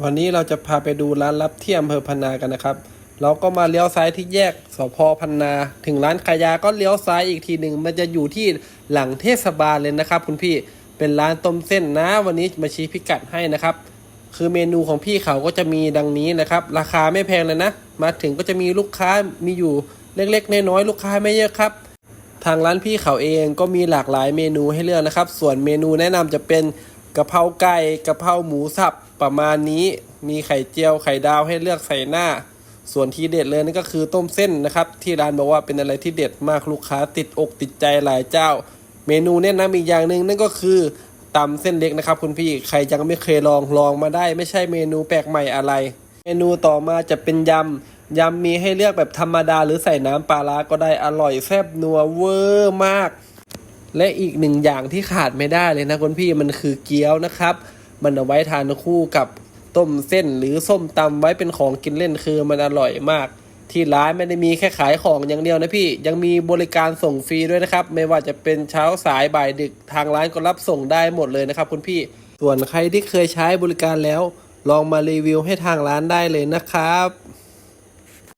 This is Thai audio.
วันนี้เราจะพาไปดูร้านลับที่อำเภอพันนากันนะครับ เราก็มาเลี้ยวซ้ายที่แยกสพพันนา ถึงร้านขายยาก็เลี้ยวซ้ายอีกทีหนึ่งมันจะอยู่ที่หลังเทศบาลเลยนะครับ คุณพี่เป็นร้านต้มเส้นนะ วันนี้มาชี้พิกัดให้นะครับ คือเมนูของพี่เขาก็จะมีดังนี้นะครับ ราคาไม่แพงเลยนะ มาถึงก็จะมีลูกค้ามีอยู่เล็กๆน้อยๆลูกค้าไม่เยอะครับ ทางร้านพี่เขาเองก็มีหลากหลายเมนูให้เลือกนะครับ ส่วนเมนูแนะนำจะเป็น กะเพราไก่กะเพราหมูสับประมาณนี้ มีไข่เจียวไข่ดาวให้เลือกใส่หน้า ส่วนที่เด็ดเลยนั่นก็คือต้มเส้นนะครับ ที่ร้านบอกว่าเป็นอะไรที่เด็ดมากลูกค้าติดอกติดใจหลายเจ้า เมนูแนะนำอีกอย่างหนึ่งนั่นก็คือตำเส้นเล็กนะครับ คุณพี่ใครยังไม่เคยลองลองมาได้ ไม่ใช่เมนูแปลกใหม่อะไร เมนูต่อมาจะเป็นยำยำมีให้เลือกแบบธรรมดาหรือใส่น้ำปลาร้าก็ได้อร่อยแซ่บนัวเวอร์มาก และอีกหนึ่งอย่างที่ขาดไม่ได้เลยนะคุณพี่มันคือเกี๊ยวนะครับ มันเอาไว้ทานคู่กับต้มเส้นหรือส้มตำไว้เป็นของกินเล่นคือมันอร่อยมาก ที่ร้านไม่ได้มีแค่ขายของอย่างเดียวนะพี่ยังมีบริการส่งฟรีด้วยนะครับ ไม่ว่าจะเป็นเช้าสายบ่ายดึกทางร้านก็รับส่งได้หมดเลยนะครับคุณพี่ ส่วนใครที่เคยใช้บริการแล้ว ลองมารีวิวให้ทางร้านได้เลยนะครับ